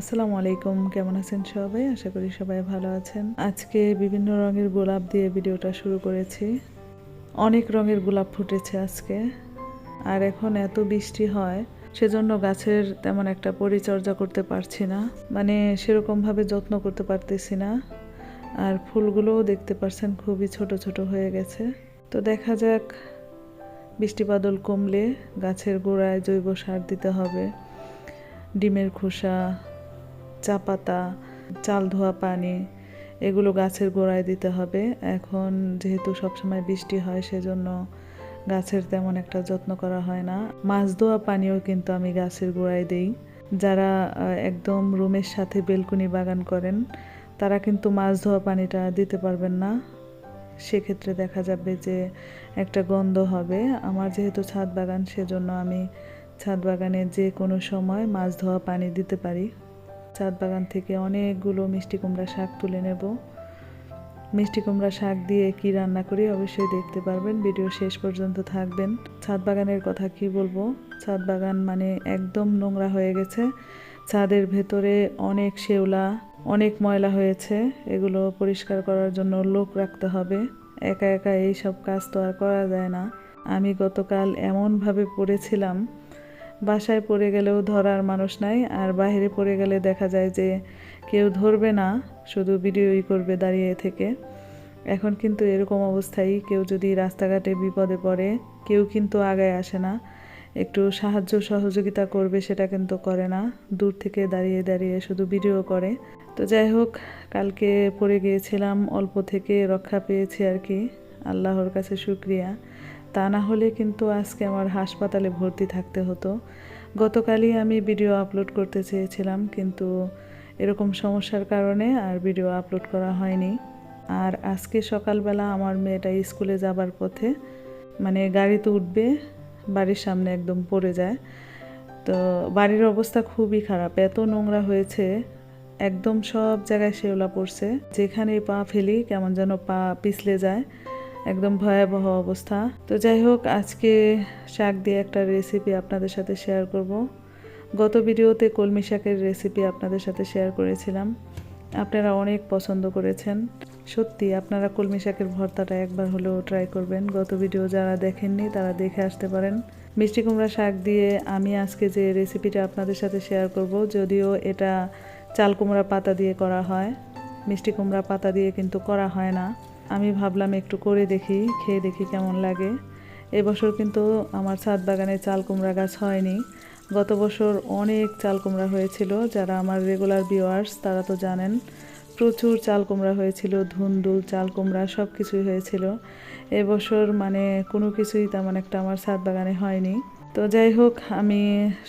আসসালামু আলাইকুম, কেমন আছেন সবাই? আশা করি সবাই ভালো আছেন। আজকে বিভিন্ন রঙের গোলাপ দিয়ে ভিডিওটা শুরু করেছি। অনেক রঙের গোলাপ ফুটেছে আজকে। আর এখন এত বৃষ্টি হয়, সেজন্য গাছের তেমন একটা পরিচর্যা করতে পারছি না। মানে সেরকমভাবে যত্ন করতে পারতেছি না। আর ফুলগুলোও দেখতে পারছেন খুবই ছোট ছোট হয়ে গেছে। তো দেখা যাক, বৃষ্টি বাদল কমলে গাছের গোড়ায় জৈব সার দিতে হবে। ডিমের খোসা চা পাতা, চাল ধোয়া পানি, এগুলো গাছের গোড়ায় দিতে হবে। এখন যেহেতু সবসময় বৃষ্টি হয়, সেজন্য গাছের তেমন একটা যত্ন করা হয় না। মাছ ধোয়া পানিও কিন্তু আমি গাছের গোড়ায় দেই। যারা একদম রুমের সাথে বেলকুনি বাগান করেন, তারা কিন্তু মাছ ধোয়া পানিটা দিতে পারবেন না। সেক্ষেত্রে দেখা যাবে যে একটা গন্ধ হবে। আমার যেহেতু ছাদ বাগান, সেজন্য আমি ছাদ বাগানে যে কোনো সময় মাছ ধোয়া পানি দিতে পারি। ছাদ বাগান থেকে অনেকগুলো মিষ্টি কুমড়া শাক তুলে নেব। মিষ্টি কুমড়া শাক দিয়ে কি রান্না করি অবশ্যই দেখতে পারবেন। ভিডিও শেষ পর্যন্ত থাকবেন। ছাদ বাগানের কথা কি বলব? ছাদ বাগান মানে একদম নোংরা হয়ে গেছে। ছাদের ভেতরে অনেক শেওলা, অনেক ময়লা হয়েছে। এগুলো পরিষ্কার করার জন্য লোক রাখতে হবে। একা একা এই সব কাজ তো আর করা যায় না। আমি গতকাল এমনভাবে পড়েছিলাম বাসায় পড়ে গেলেও ধরার মানুষ নাই, আর বাইরে পড়ে গেলে দেখা যায় যে কেউ ধরবে না, শুধু ভিডিওই করবে দাঁড়িয়ে থেকে। এখন কিন্তু এরকম অবস্থায় কেউ যদি রাস্তাঘাটে বিপদে পড়ে, কেউ কিন্তু আগায় আসে না। একটু সাহায্য সহযোগিতা করবে সেটা কিন্তু করে না, দূর থেকে দাঁড়িয়ে দাঁড়িয়ে শুধু ভিডিও করে। তো যাই হোক, কালকে পড়ে গিয়েছিলাম, অল্প থেকে রক্ষা পেয়েছি আর কি। আল্লাহর কাছে শুক্রিয়া। তা না হলে কিন্তু আজকে আমার হাসপাতালে ভর্তি থাকতে হতো। গতকালই আমি ভিডিও আপলোড করতে চেয়েছিলাম, কিন্তু এরকম সমস্যার কারণে আর ভিডিও আপলোড করা হয়নি। আর আজকে সকালবেলা আমার মেয়েটা স্কুলে যাবার পথে মানে গাড়িতে উঠবে, বাড়ির সামনে একদম পড়ে যায়। তো বাড়ির অবস্থা খুবই খারাপ, এত নোংরা হয়েছে, একদম সব জায়গায় শেওলা পড়ছে। যেখানে পা ফেলি কেমন যেন পা পিছলে যায়। একদম ভয়াবহ অবস্থা। তো যাই হোক, আজকে শাক দিয়ে একটা রেসিপি আপনাদের সাথে শেয়ার করব। গত ভিডিওতে কলমি শাকের রেসিপি আপনাদের সাথে শেয়ার করেছিলাম। আপনারা অনেক পছন্দ করেছেন। সত্যি, আপনারা কলমি শাকের ভর্তাটা একবার হলেও ট্রাই করবেন। গত ভিডিও যারা দেখেননি, তারা দেখে আসতে পারেন। মিষ্টি কুমড়া শাক দিয়ে আমি আজকে যে রেসিপিটা আপনাদের সাথে শেয়ার করব, যদিও এটা চাল কুমড়া পাতা দিয়ে করা হয়। মিষ্টি কুমড়া পাতা দিয়ে কিন্তু করা হয় না। আমি ভাবলাম একটু করে দেখি, খেয়ে দেখি কেমন লাগে। এবছর কিন্তু আমার ছাদ বাগানে চাল কুমড়া গাছ হয়নি। গত বছর অনেক চাল কুমড়া হয়েছিল, যারা আমার রেগুলার ভিউয়ার্স তারা তো জানেন, প্রচুর চাল কুমড়া হয়েছিল, ধুন্দুল চাল কুমড়া সব কিছুই হয়েছিল। এবছর মানে কোনো কিছুই তেমন একটা আমার ছাদ বাগানে হয়নি। তো যাই হোক, আমি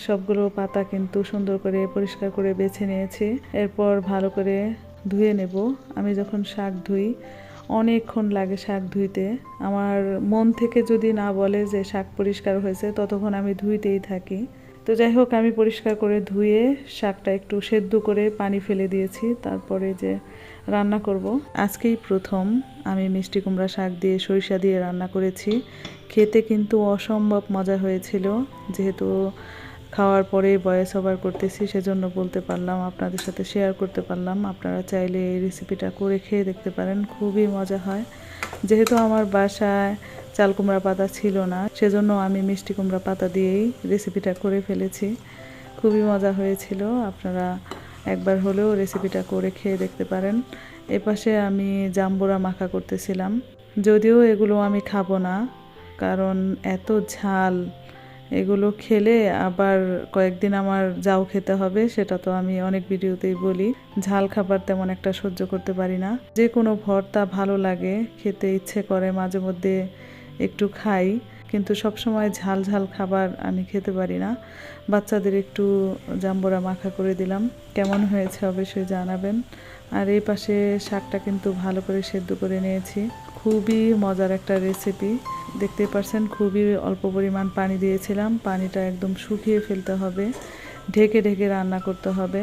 সবগুলো পাতা কিন্তু সুন্দর করে পরিষ্কার করে বেছে নিয়েছি। এরপর ভালো করে ধুয়ে নেব। আমি যখন শাক ধুই অনেকক্ষণ লাগে শাক ধুইতে। আমার মন থেকে যদি না বলে যে শাক পরিষ্কার হয়েছে, ততক্ষণ আমি ধুইতেই থাকি। তো যাই হোক, আমি পরিষ্কার করে ধুয়ে শাকটা একটু সেদ্ধ করে পানি ফেলে দিয়েছি। তারপরে যে রান্না করব। আজকেই প্রথম আমি মিষ্টি কুমড়া শাক দিয়ে সরিষা দিয়ে রান্না করেছি। খেতে কিন্তু অসম্ভব মজা হয়েছিল। যেহেতু খাওয়ার পরে বয়স ওভার করতেছি, সেজন্য বলতে পারলাম, আপনাদের সাথে শেয়ার করতে পারলাম। আপনারা চাইলে এই রেসিপিটা করে খেয়ে দেখতে পারেন, খুবই মজা হয়। যেহেতু আমার বাসায় চাল কুমড়া পাতা ছিল না, সেজন্য আমি মিষ্টি কুমড়া পাতা দিয়েই রেসিপিটা করে ফেলেছি। খুবই মজা হয়েছিল, আপনারা একবার হলেও রেসিপিটা করে খেয়ে দেখতে পারেন। এপাশে আমি জাম্বুরা মাখা করতেছিলাম, যদিও এগুলো আমি খাব না, কারণ এত ঝাল। এগুলো খেলে আবার কয়েকদিন আমার যাও খেতে হবে, সেটা তো আমি অনেক ভিডিওতেই বলি। ঝাল খাবার তেমন একটা সহ্য করতে পারি না। যে কোনো ভর্তা ভালো লাগে, খেতে ইচ্ছে করে, মাঝে মধ্যে একটু খাই। কিন্তু সব সময় ঝাল ঝাল খাবার আমি খেতে পারি না। বাচ্চাদের একটু জাম্বুরা মাখা করে দিলাম। কেমন হয়েছে অবশ্যই জানাবেন। আর এই পাশে শাকটা কিন্তু ভালো করে সেদ্ধ করে নিয়েছি। খুবই মজার একটা রেসিপি দেখতেই পারছেন, খুবই অল্প পরিমাণ পানি দিয়েছিলাম। পানিটা একদম শুকিয়ে ফেলতে হবে। ঢেকে ঢেকে রান্না করতে হবে।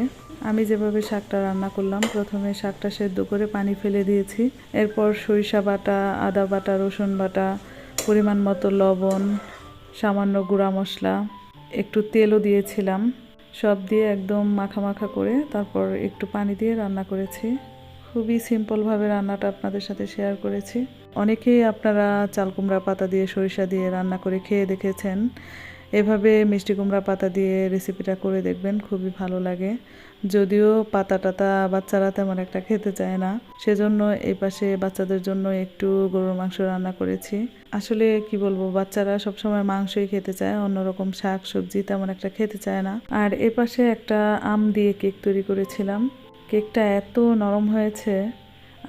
আমি যেভাবে শাকটা রান্না করলাম, প্রথমে শাকটা সেদ্ধ করে পানি ফেলে দিয়েছি। এরপর সরিষা বাটা, আদা বাটা, রসুন বাটা পরিমাণ মতো লবণ, সামান্য গুঁড়া মশলা, একটু তেলও দিয়েছিলাম। সব দিয়ে একদম মাখা মাখা করে তারপর একটু পানি দিয়ে রান্না করেছি। খুবই সিম্পলভাবে রান্নাটা আপনাদের সাথে শেয়ার করেছি। অনেকেই আপনারা চাল কুমড়া পাতা দিয়ে সরিষা দিয়ে রান্না করে খেয়ে দেখেছেন। এভাবে মিষ্টি কুমড়া পাতা দিয়ে রেসিপিটা করে দেখবেন, খুবই ভালো লাগে। যদিও পাতা টাতা বাচ্চারা তেমন একটা খেতে চায় না, সেজন্য এই পাশে বাচ্চাদের জন্য একটু গরুর মাংস রান্না করেছি। আসলে কি বলব, বাচ্চারা সবসময় মাংসই খেতে চায়, অন্যরকম শাক, সবজি তেমন একটা খেতে চায় না। আর এ পাশে একটা আম দিয়ে কেক তৈরি করেছিলাম। কেকটা এত নরম হয়েছে,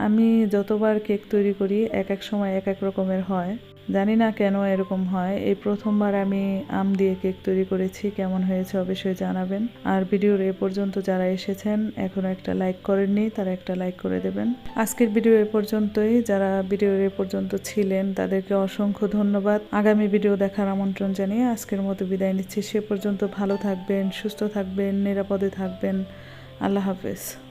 আমি যতবার কেক তৈরি করি, এক এক সময় এক এক রকমের হয়। জানি না কেন এরকম হয়। এই প্রথমবার আমি আম দিয়ে কেক তৈরি করেছি। কেমন হয়েছে অবশ্যই জানাবেন। আর ভিডিওর এ পর্যন্ত যারা এসেছেন, এখনও একটা লাইক করেননি, তারা একটা লাইক করে দেবেন। আজকের ভিডিও এ পর্যন্তই। যারা ভিডিওর এ পর্যন্ত ছিলেন, তাদেরকে অসংখ্য ধন্যবাদ। আগামী ভিডিও দেখার আমন্ত্রণ জানিয়ে আজকের মতো বিদায় নিচ্ছি। সে পর্যন্ত ভালো থাকবেন, সুস্থ থাকবেন, নিরাপদে থাকবেন। আল্লাহ হাফেজ।